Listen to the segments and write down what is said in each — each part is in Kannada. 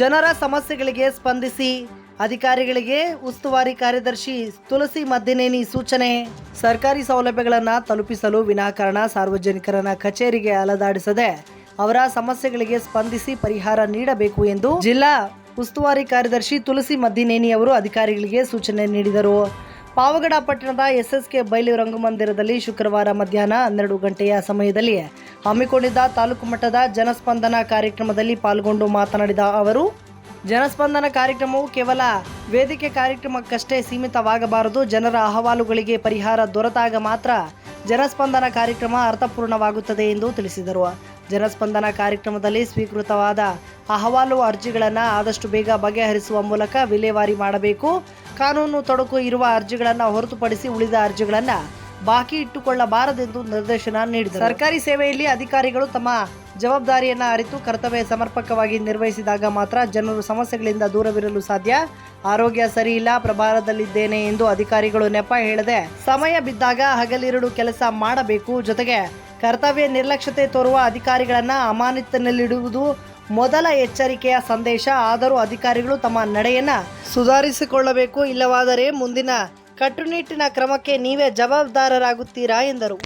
ಜನರ ಸಮಸ್ಯೆಗಳಿಗೆ ಸ್ಪಂದಿಸಿ, ಅಧಿಕಾರಿಗಳಿಗೆ ಉಸ್ತುವಾರಿ ಕಾರ್ಯದರ್ಶಿ ತುಳಸಿ ಮದ್ದಿನೇನಿ ಸೂಚನೆ. ಸರ್ಕಾರಿ ಸೌಲಭ್ಯಗಳನ್ನು ತಲುಪಿಸಲು ವಿನಾಕಾರಣ ಸಾರ್ವಜನಿಕರನ್ನ ಕಚೇರಿಗೆ ಅಲದಾಡಿಸದೆ, ಅವರ ಸಮಸ್ಯೆಗಳಿಗೆ ಸ್ಪಂದಿಸಿ ಪರಿಹಾರ ನೀಡಬೇಕು ಎಂದು ಜಿಲ್ಲಾ ಉಸ್ತುವಾರಿ ಕಾರ್ಯದರ್ಶಿ ತುಳಸಿ ಮದ್ದಿನೇನಿ ಅವರು ಅಧಿಕಾರಿಗಳಿಗೆ ಸೂಚನೆ ನೀಡಿದರು. ಪಾವಗಡ ಪಟ್ಟಣದ ಎಸ್ಎಸ್ಕೆ ಬಯಲು ರಂಗಮಂದಿರದಲ್ಲಿ ಶುಕ್ರವಾರ ಮಧ್ಯಾಹ್ನ ಹನ್ನೆರಡು ಗಂಟೆಯ ಸಮಯದಲ್ಲಿ ಹಮ್ಮಿಕೊಂಡಿದ್ದ ತಾಲೂಕು ಮಟ್ಟದ ಜನಸ್ಪಂದನ ಕಾರ್ಯಕ್ರಮದಲ್ಲಿ ಪಾಲ್ಗೊಂಡು ಮಾತನಾಡಿದ ಅವರು, ಜನಸ್ಪಂದನ ಕಾರ್ಯಕ್ರಮವು ಕೇವಲ ವೇದಿಕೆ ಕಾರ್ಯಕ್ರಮಕ್ಕಷ್ಟೇ ಸೀಮಿತವಾಗಬಾರದು, ಜನರ ಅಹವಾಲುಗಳಿಗೆ ಪರಿಹಾರ ದೊರೆತಾಗ ಮಾತ್ರ ಜನಸ್ಪಂದನ ಕಾರ್ಯಕ್ರಮ ಅರ್ಥಪೂರ್ಣವಾಗುತ್ತದೆ ಎಂದು ತಿಳಿಸಿದರು. ಜನಸ್ಪಂದನ ಕಾರ್ಯಕ್ರಮದಲ್ಲಿ ಸ್ವೀಕೃತವಾದ ಅಹವಾಲು ಅರ್ಜಿಗಳನ್ನು ಆದಷ್ಟು ಬೇಗ ಬಗೆಹರಿಸುವ ಮೂಲಕ ವಿಲೇವಾರಿ ಮಾಡಬೇಕು. ಕಾನೂನು ತೊಡಕು ಇರುವ ಅರ್ಜಿಗಳನ್ನು ಹೊರತುಪಡಿಸಿ ಉಳಿದ ಅರ್ಜಿಗಳನ್ನು ಬಾಕಿ ಇಟ್ಟುಕೊಳ್ಳಬಾರದೆಂದು ನಿರ್ದೇಶನ ನೀಡಿದರು. ಸರ್ಕಾರಿ ಸೇವೆಯಲ್ಲಿ ಅಧಿಕಾರಿಗಳು ತಮ್ಮ ಜವಾಬ್ದಾರಿಯನ್ನು ಅರಿತು ಕರ್ತವ್ಯ ಸಮರ್ಪಕವಾಗಿ ನಿರ್ವಹಿಸಿದಾಗ ಮಾತ್ರ ಜನರು ಸಮಸ್ಯೆಗಳಿಂದ ದೂರವಿರಲು ಸಾಧ್ಯ. ಆರೋಗ್ಯ ಸರಿಯಿಲ್ಲ ಪ್ರಭಾರದಲ್ಲಿದ್ದೇನೆ ಎಂದು ಅಧಿಕಾರಿಗಳು ನೆಪ ಹೇಳದೆ ಸಮಯ ಬಿದ್ದಾಗ ಹಗಲಿರುಳು ಕೆಲಸ ಮಾಡಬೇಕು. ಜೊತೆಗೆ ಕರ್ತವ್ಯ ನಿರ್ಲಕ್ಷ್ಯತೆ ತೋರುವ ಅಧಿಕಾರಿಗಳನ್ನು ಅಮಾನತಿನಲ್ಲಿಡುವುದು ಮೊದಲ ಎಚ್ಚರಿಕೆಯ ಸಂದೇಶ. ಆದರೂ ಅಧಿಕಾರಿಗಳು ತಮ್ಮ ನಡೆಯನ್ನ ಸುಧಾರಿಸಿಕೊಳ್ಳಬೇಕು. ಇಲ್ಲವಾದರೆ ಮುಂದಿನ ಕಟ್ಟುನಿಟ್ಟಿನ ಕ್ರಮಕ್ಕೆ ನೀವೇ ಜವಾಬ್ದಾರರಾಗುತ್ತೀರಾ ಎಂದರು.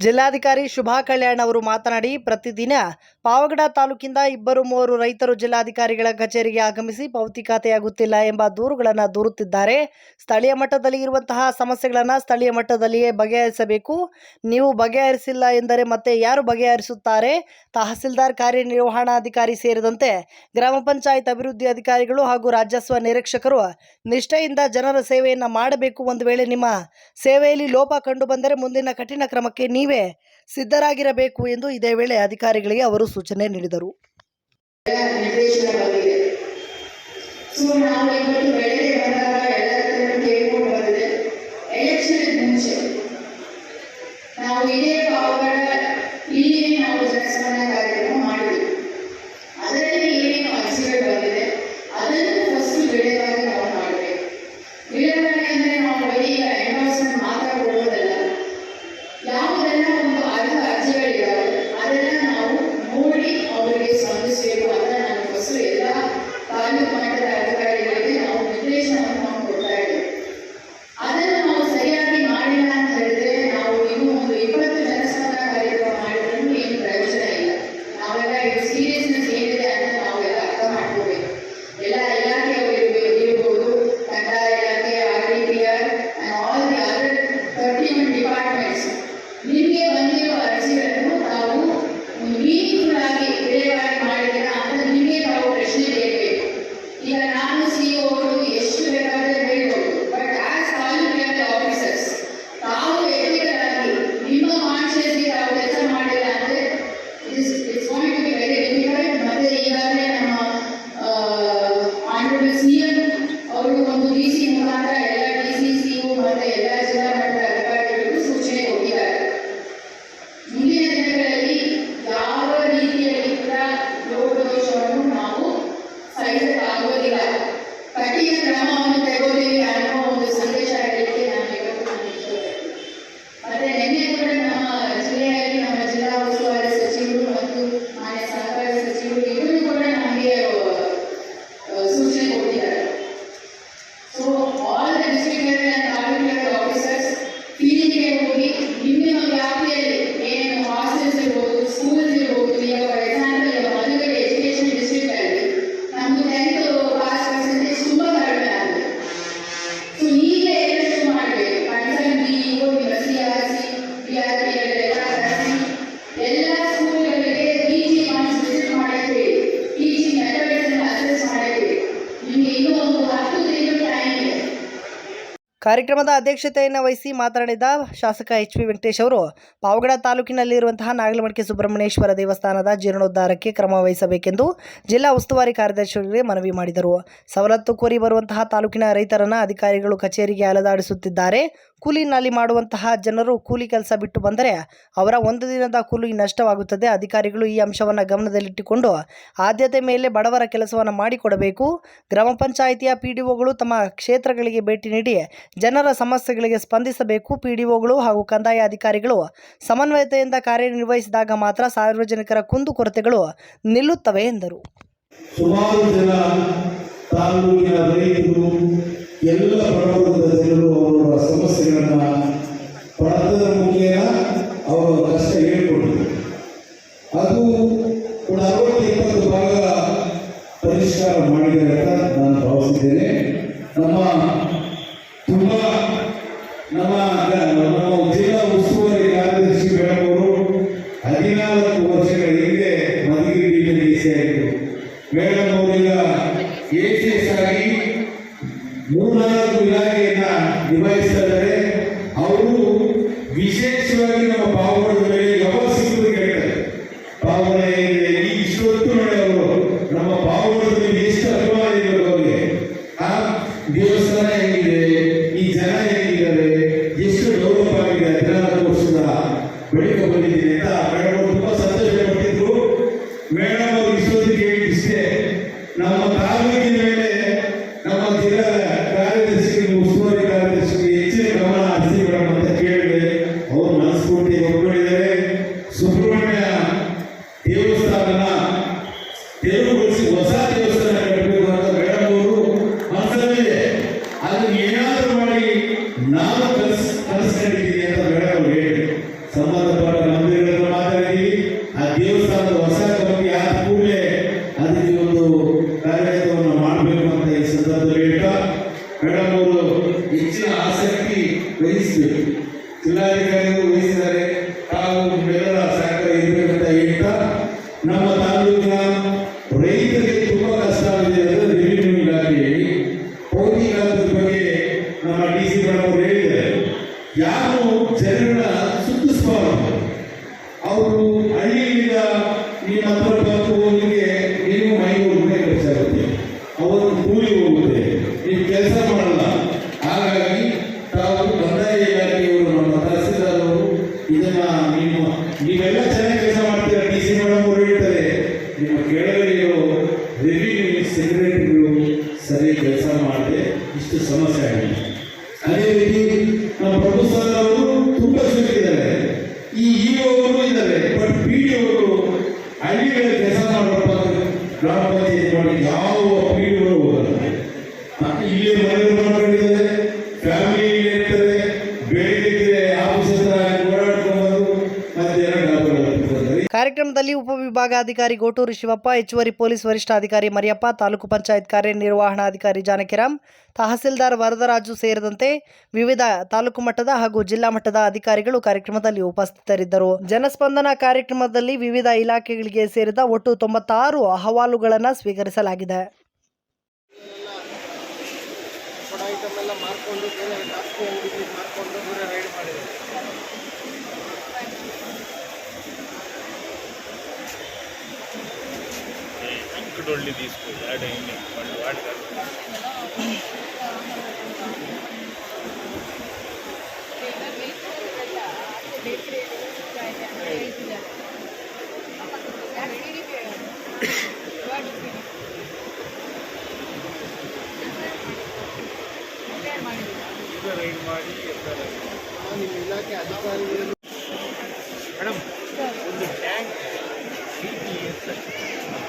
ಜಿಲ್ಲಾಧಿಕಾರಿ ಶುಭಾ ಕಲ್ಯಾಣ್ ಅವರು ಮಾತನಾಡಿ ಪ್ರತಿದಿನ ಪಾವಗಡ ತಾಲೂಕಿಂದ ಇಬ್ಬರು, ಮೂವರು ರೈತರು ಜಿಲ್ಲಾಧಿಕಾರಿಗಳ ಕಚೇರಿಗೆ ಆಗಮಿಸಿ ಪಾವತಿ ಖಾತೆಯಾಗುತ್ತಿಲ್ಲ ಎಂಬ ದೂರುಗಳನ್ನು ದೂರುತ್ತಿದ್ದಾರೆ. ಸ್ಥಳೀಯ ಮಟ್ಟದಲ್ಲಿ ಇರುವಂತಹ ಸಮಸ್ಯೆಗಳನ್ನು ಸ್ಥಳೀಯ ಮಟ್ಟದಲ್ಲಿಯೇ ಬಗೆಹರಿಸಬೇಕು. ನೀವು ಬಗೆಹರಿಸಿಲ್ಲ ಎಂದರೆ ಮತ್ತೆ ಯಾರು ಬಗೆಹರಿಸುತ್ತಾರೆ? ತಹಸೀಲ್ದಾರ್, ಕಾರ್ಯನಿರ್ವಹಣಾಧಿಕಾರಿ ಸೇರಿದಂತೆ ಗ್ರಾಮ ಪಂಚಾಯತ್ ಅಭಿವೃದ್ಧಿ ಅಧಿಕಾರಿಗಳು ಹಾಗೂ ರಾಜಸ್ವ ನಿರೀಕ್ಷಕರು ನಿಷ್ಠೆಯಿಂದ ಜನರ ಸೇವೆಯನ್ನು ಮಾಡಬೇಕು. ಒಂದು ವೇಳೆ ನಿಮ್ಮ ಸೇವೆಯಲ್ಲಿ ಲೋಪ ಕಂಡುಬಂದರೆ ಮುಂದಿನ ಕಠಿಣ ಕ್ರಮಕ್ಕೆ ನೀವೇ ಸಿದ್ಧರಾಗಿರಬೇಕು ಎಂದು ಇದೇ ವೇಳೆ ಅಧಿಕಾರಿಗಳಿಗೆ ಅವರು ಸೂಚನೆ ನೀಡಿದರು. ನಾವು ಇದೇ ಇಲ್ಲಿಯೇ ನಾವು ಹತ್ರ ಕಾರ್ಯಕ್ರಮದ ಅಧ್ಯಕ್ಷತೆಯನ್ನು ವಹಿಸಿ ಮಾತನಾಡಿದ ಶಾಸಕ ಎಚ್ ಪಿ ವೆಂಕಟೇಶ್ ಅವರು, ಪಾವಗಡ ತಾಲೂಕಿನಲ್ಲಿರುವಂತಹ ನಾಗಲಮಡಿಕೆ ಸುಬ್ರಹ್ಮಣ್ಯೇಶ್ವರ ದೇವಸ್ಥಾನದ ಜೀರ್ಣೋದ್ಧಾರಕ್ಕೆ ಕ್ರಮ ವಹಿಸಬೇಕೆಂದು ಜಿಲ್ಲಾ ಉಸ್ತುವಾರಿ ಕಾರ್ಯದರ್ಶಿಗಳಿಗೆ ಮನವಿ ಮಾಡಿದರು. ಸವಲತ್ತು ಕೋರಿ ಬರುವಂತಹ ತಾಲೂಕಿನ ರೈತರನ್ನ ಅಧಿಕಾರಿಗಳು ಕಚೇರಿಗೆ ಅಲೆದಾಡಿಸುತ್ತಿದ್ದಾರೆ. ಕೂಲಿ ಮಾಡುವಂತಹ ಜನರು ಕೂಲಿ ಕೆಲಸ ಬಿಟ್ಟು ಬಂದರೆ ಅವರ ಒಂದು ದಿನದ ಕೂಲಿ ನಷ್ಟವಾಗುತ್ತದೆ. ಅಧಿಕಾರಿಗಳು ಈ ಅಂಶವನ್ನು ಗಮನದಲ್ಲಿಟ್ಟುಕೊಂಡು ಆದ್ಯತೆ ಮೇಲೆ ಬಡವರ ಕೆಲಸವನ್ನು ಮಾಡಿಕೊಡಬೇಕು. ಗ್ರಾಮ ಪಂಚಾಯಿತಿಯ ಪಿ ತಮ್ಮ ಕ್ಷೇತ್ರಗಳಿಗೆ ಭೇಟಿ ನೀಡಿ ಜನರ ಸಮಸ್ಯೆಗಳಿಗೆ ಸ್ಪಂದಿಸಬೇಕು, ಪಿಡಿಒಗಳು ಹಾಗೂ ಕಂದಾಯ ಅಧಿಕಾರಿಗಳು ಸಮನ್ವಯತೆಯಿಂದ ಕಾರ್ಯನಿರ್ವಹಿಸಿದಾಗ ಮಾತ್ರ ಸಾರ್ವಜನಿಕರ ಕುಂದುಕೊರತೆಗಳು ನಿಲ್ಲುತ್ತವೆ ಎಂದರು. ಸುಮಾರು ಜನ ತಾಲೂಕಿನ ರೈತರು, ಎಲ್ಲ ಪ್ರಮಾಣದ ಜನರು ಅವರ ಸಮಸ್ಯೆಗಳನ್ನು ಪಡೆದ ಮುಖೇನ ಅವರು ಕಷ್ಟ ಹೇಳ್ಕೊಟ್ಟಿದೆ ಅದು ಕೂಡ ಅರವತ್ತು ಇಪ್ಪತ್ತು ಭಾಗ ಪರಿಷ್ಕಾರ ಮಾಡಿದ್ದಾರೆ ಅಂತ ನಾನು ಭಾವಿಸಿದ್ದೇನೆ. ನಮ್ಮ ಕಾರ್ಯಕ್ರಮದಲ್ಲಿ ಉಪವಿಭಾಗಾಧಿಕಾರಿ ಗೋಟೂರು ಶಿವಪ್ಪ, ಹೆಚ್ಚುವರಿ ಪೊಲೀಸ್ ವರಿಷ್ಠಾಧಿಕಾರಿ ಮರಿಯಪ್ಪ, ತಾಲೂಕು ಪಂಚಾಯತ್ ಕಾರ್ಯನಿರ್ವಹಣಾಧಿಕಾರಿ ಜಾನಕಿರಾಮ್, ತಹಸೀಲ್ದಾರ್ ವರದರಾಜು ಸೇರಿದಂತೆ ವಿವಿಧ ತಾಲೂಕು ಮಟ್ಟದ ಹಾಗೂ ಜಿಲ್ಲಾ ಮಟ್ಟದ ಅಧಿಕಾರಿಗಳು ಕಾರ್ಯಕ್ರಮದಲ್ಲಿ ಉಪಸ್ಥಿತರಿದ್ದರು. ಜನಸ್ಪಂದನ ಕಾರ್ಯಕ್ರಮದಲ್ಲಿ ವಿವಿಧ ಇಲಾಖೆಗಳಿಗೆ ಸೇರಿದ ಒಟ್ಟು ತೊಂಬತ್ತಾರು ಅಹವಾಲುಗಳನ್ನು ಸ್ವೀಕರಿಸಲಾಗಿದೆ. ಐಟಮೆಲ್ಲ ಮಾರ್ಕೊಂಡು ಬೇರೆ ಜಾಸ್ತಿ ಅಂಗಡಿಗೆ ಮಾರ್ಕೊಂಡು ದೂರ ರೈಡ್ ಮಾಡಿದ್ದಾರೆ. అంకుడోళ్ళు తీసుకోవాలి యాడ్ అయింది వాళ్ళు వాడి కాదు ಬೇಕರಿ ರೈಡ್ ಮಾಡಿ ಎಫ್ಐಆರ್ ನಿಮ್ಮ ಇಲಾಖೆ ಅಧಿಕಾರಿಗಳು ಮೇಡಮ್ ಒಂದು ಟ್ಯಾಂಕ್ ಸಿ ಟಿ ಎಸ್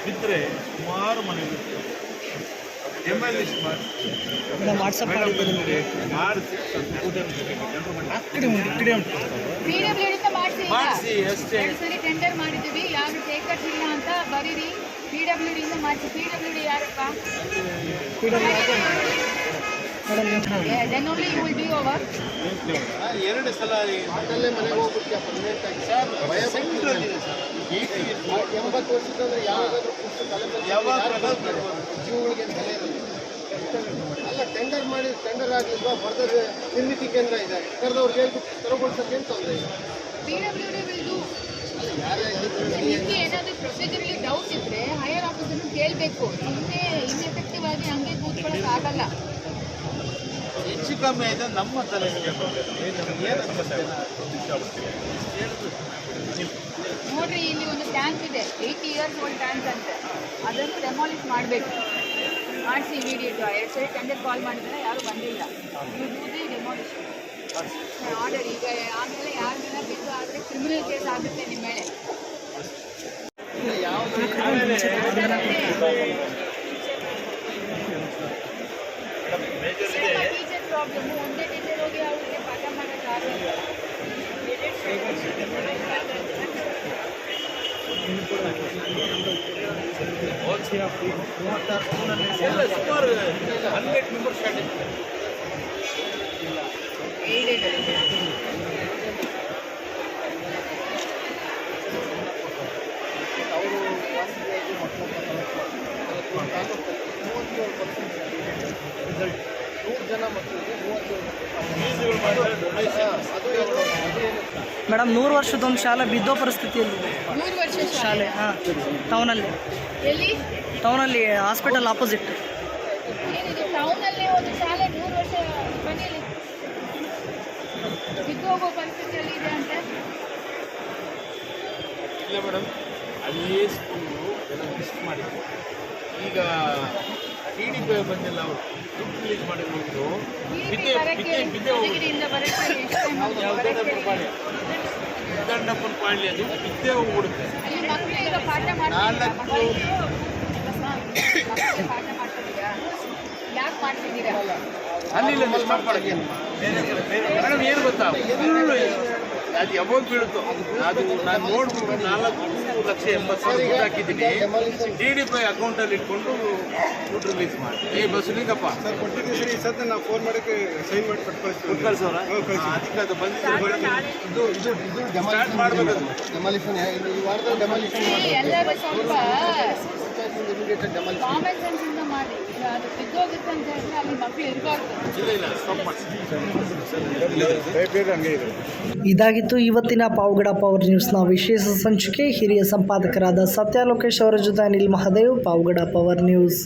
ಬಿದ್ದರೆ ಸುಮಾರು ಮನೆಗಳು ಡೆಮಾಲಿಷ್ ಮಾಡಿ ವಾಟ್ಸಪ್ ಮಾಡಿಸಿ ಪಿ ಡಬ್ಲ್ಯೂ ಡಿಂದ ಮಾಡಿಸಿ ಅಷ್ಟೇ. ಎರಡು ಸರಿ ಟೆಂಡರ್ ಮಾಡಿದ್ದೀವಿ. ಯಾರು ಟೇಕರ್ಸ್ ಇಲ್ಲ ಅಂತ ಬರೀರಿ. ಪಿ ಡಬ್ಲ್ಯೂ ಡಿಂದ ಮಾಡಿಸಿ. ಪಿ ಡಬ್ಲ್ಯೂ ಡಿ ಯಾರಪ್ಪ? ಎರಡು ಸಲ ಮನೆಗೆ ಭಯ ಎಂಬತ್ತು ಅಲ್ಲ ಟೆಂಡರ್ ಮಾಡಿ ಟೆಂಡರ್ ಆಗಲಿಲ್ವಾ ಫರ್ದರ್ ನಿರ್ಮಿತಿ ಕೇಂದ್ರ ಇದೆ ಕರೆದವ್ರಿಗೆ ಹೇಳ್ಬಿಟ್ಟು ತೆರವುಗೊಳಿಸೋಕೆ ತೊಂದರೆ ಇಲ್ಲ ಏನಾದರೂ ಡೌಟ್ ಇದ್ರೆ ಹೈಯರ್ ಆಫೀಸರ್ನ ಕೇಳಬೇಕು ಸುಮ್ಮನೆ ಇನ್ಎಫೆಕ್ಟಿವ್ ಆಗಿ ಹಂಗೆ ಕೂತ್ಕೊಳ್ಳೋಕೆ ಆಗಲ್ಲ ಹೆಚ್ಚು ಕಮ್ಮಿ ಆಯ್ತು ನಮ್ಮ ತಲೆ ನೋಡ್ರಿ ಇಲ್ಲಿ ಒಂದು ಟ್ಯಾಂಕ್ ಇದೆ. ಏಯ್ಟಿ ಇಯರ್ಸ್ ಓಲ್ಡ್ ಟ್ಯಾಂಕ್ ಅಂತೆ. ಅದನ್ನು ಡೆಮಾಲಿಷ್ ಮಾಡಬೇಕು. ಮಾಡಿಸಿ ಇಮಿಡಿಯೇಟ್ ಎರಡು ಸರಿ ಟೆಂಡರ್ ಕಾಲ್ ಮಾಡಿದ್ರೆ ಯಾರು ಬಂದಿಲ್ಲ. You do the demolition order ಈಗ ಆಮೇಲೆ ಯಾರ ಮೇಲೆ ಬಿದ್ದು ಆದರೆ ಕ್ರಿಮಿನಲ್ ಕೇಸ್ ಆಗುತ್ತೆ ನಿಮ್ಮ ಮೇಲೆ. ಟೀಚರ್ ಪ್ರಾಬ್ಲಮ್ ಒಂದೇ ಟೀಚರ್ ಹೋಗಿ ಅವ್ರಿಗೆ ಪಾಠ ಮಾಡೋಕ್ಕಾಗಲ್ಲ ಎಲ್ಲ ಸುಮಾರು ಹಂಡ್ರೆಡ್ ಮೆಂಬರ್ಸ್ ಸ್ಟಾರ್ಟ್ ಏಡೆಡ್ ಅವರು ವಾಸಿಯಾಗಿ ಮಕ್ಕಳನ್ನ ಮೂವತ್ತೇಳು ಪರ್ಸೆಂಟ್ ರಿಸಲ್ಟ್ ನೂರು ಜನ ಮಕ್ಕಳಿಗೆ ಮೇಡಮ್ ನೂರು ವರ್ಷದೊಂದು ಶಾಲೆ ಬಿದ್ದೋ ಪರಿಸ್ಥಿತಿಯಲ್ಲಿ ಮೂರು ವರ್ಷ ಶಾಲೆ? ಹಾಂ ಟೌನಲ್ಲಿ ಎಲ್ಲಿ? ಟೌನಲ್ಲಿ ಹಾಸ್ಪಿಟಲ್ ಆಪೋಸಿಟ್ ಏನಿದೆ? ಟೌನಲ್ಲಿ ಒಂದು ಶಾಲೆ ನೂರು ವರ್ಷ ಮನೆಯಲ್ಲಿ ಬಿದ್ದು ಹೋಗೋ ಪರಿಸ್ಥಿತಿಯಲ್ಲಿ ಇದೆ ಅಂತೆ? ಇಲ್ಲ ಮೇಡಮ್ ಅಲ್ಲಿ ಸ್ಕೂಲು ಎಲ್ಲ ಮಾಡಿದ್ರು. ಈಗ ಡಿ ಪಿ ಬಂದಿಲ್ಲ ಅವರು. ದುಡ್ಡು ರಿಲೀಸ್ ಬಿದ್ದೆ ಬಿದ್ದೆ ಬಿದ್ದೆ? ಯಾವುದೇ ಪಾಳ್ಯ. ಅದು. ಬಿದ್ದೆ ಹೋಗ್ಬಿಡುತ್ತೆ. ನಾಲ್ಕು ಮಕ್ಕಳು ಈಗ ಪಾಠ ಮಾಡ್ತಿದ್ದೀರಾ. ಮಕ್ಕಳಿಗೆ ಪಾಠ ಮಾಡ್ತಿದ್ದೀರಾ? ಯಾಕೆ ಮಾಡ್ತಿದ್ದೀರಾ? ಅಲ್ಲಿ ಇಲ್ಲ ಸ್ಟಾಪ್ ಮಾಡಕ್ಕೆ ಮೇಡಮ್ ಏನು ಗೊತ್ತಾ? ಫುಲ್ಲು ಅದು ಯಾವಾಗ ಬೀಳುತ್ತೋ. ಅದು ನಾನು ನೋಡ್ಬಿಟ್ಟು ನಾಲ್ಕು ಲಕ್ಷ ಎಂಬತ್ತು ಸಾವಿರ ದುಡ್ಡು ಹಾಕಿದ್ದೀನಿ. ಡಿ ಡಿ ಪೈ ಅಕೌಂಟಲ್ಲಿ ಇಟ್ಕೊಂಡು ದುಡ್ಡು ರಿಲೀಸ್ ಮಾಡಿ. ಏ ಬಸ್ಲಿಂಗಪ್ಪ ಸರ್ ಕೊಟ್ಟಿದ್ದೀನಿ ಸರ್ ನಾವು ಫೋನ್ ಮಾಡೋಕ್ಕೆ ಸೈನ್ ಮಾಡಿ ಕೊಟ್ಟು ದುಡ್ಡು ಕಳ್ಸೋರ ಅದಕ್ಕೆ ಅದು ಇದು ಇದು ಮಾಡಬೇಕು ಡೆಮಾಲಿಷನ್ ಈ ವಾರದಲ್ಲಿ ಡೆಮಾಲಿಷನ್ ಈ ಕಾಮನ್ ಮಾಡಿ. ಅದು ಬಿದ್ದೋಗುತ್ತೆ ಅಂತ ಹೇಳಿದ್ರೆ ಅಲ್ಲಿ ಮಕ್ಕಳು ಇರಬಾರ್ದು. ಇದಾಗಿತ್ತು ಇವತ್ತಿನ ಪಾವಗಡ ಪವರ್ ನ್ಯೂಸ್ನ ವಿಶೇಷ ಸಂಚಿಕೆ. ಹಿರಿಯ ಸಂಪಾದಕರಾದ ಸತ್ಯ ಲೋಕೇಶ್ ಅವರ ಜೊತೆ ಅನಿಲ್ ಮಹದೇವ್ ಪಾವಗಡ ಪವರ್ ನ್ಯೂಸ್.